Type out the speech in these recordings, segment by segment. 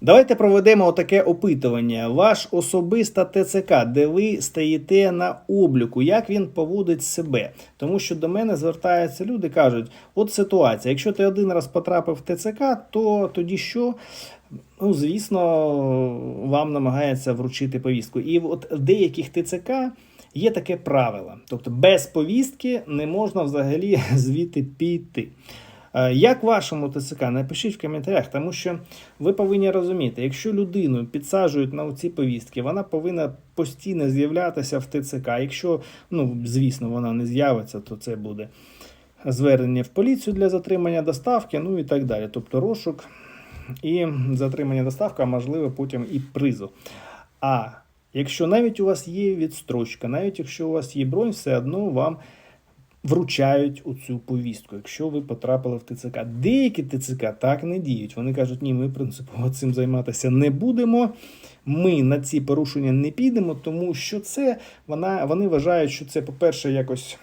Давайте проведемо таке опитування. Ваш особиста ТЦК, де ви стоїте на обліку, як він поводить себе. Тому що до мене звертаються люди, кажуть: от ситуація, якщо ти один раз потрапив в ТЦК, то тоді що? Ну, звісно, вам намагається вручити повістку. І от в деяких ТЦК є таке правило: тобто без повістки не можна взагалі звідти піти. Е, Як вашому ТЦК? Напишіть в коментарях, тому що ви повинні розуміти, якщо людину підсаджують на ці повістки, вона повинна постійно з'являтися в ТЦК. Якщо, ну, звісно, вона не з'явиться, то це буде звернення в поліцію для затримання доставки, ну і так далі. Тобто розшук і затримання доставка, а можливо, потім і призов. А якщо навіть у вас є відстрочка, навіть якщо у вас є бронь, все одно вам вручають у цю повістку, якщо ви потрапили в ТЦК. Деякі ТЦК так не діють. Вони кажуть, ні, ми принципово цим займатися не будемо. Ми на ці порушення не підемо, тому що це вона, вони вважають, що це, по-перше, якось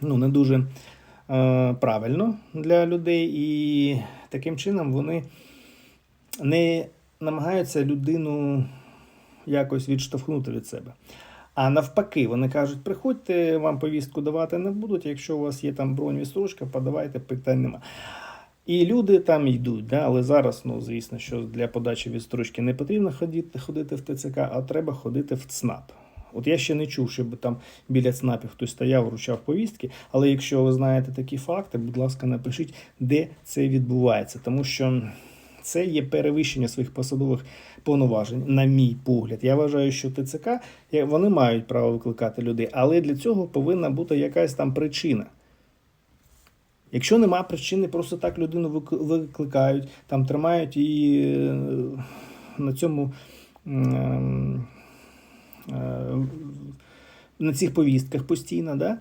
ну, не дуже е, правильно для людей, і таким чином вони не намагаються людину якось відштовхнути від себе. А навпаки, вони кажуть, приходьте, вам повістку давати не будуть. Якщо у вас є там бронь відстрочка, подавайте, питань нема. І люди там йдуть, да? але зараз, ну звісно, що для подачі відстрочки не потрібно ходити, ходити в ТЦК, а треба ходити в ЦНАП. От я ще не чув, щоб там біля ЦНАПів хтось стояв, вручав повістки. Але якщо ви знаєте такі факти, будь ласка, напишіть, де це відбувається, тому що це є перевищення своїх посадових повноважень, на мій погляд. Я вважаю, що ТЦК вони мають право викликати людей, але для цього повинна бути якась там причина. Якщо нема причини, просто так людину викликають, там тримають і е, на цьому е, на цих повістках постійно, да?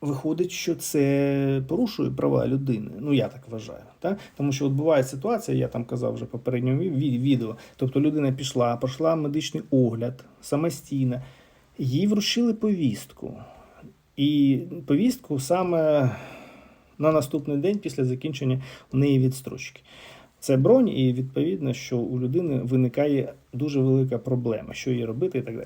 Виходить, що це порушує права людини. Ну, я так вважаю. Так? Тому що от буває ситуація, я там казав вже попередньому ві- ві- відео. Тобто людина пішла, пройшла медичний огляд самостійно, їй вручили повістку. І повістку саме на наступний день після закінчення у неї відстрочки. Це бронь, і відповідно, що у людини виникає дуже велика проблема, що їй робити і так далі.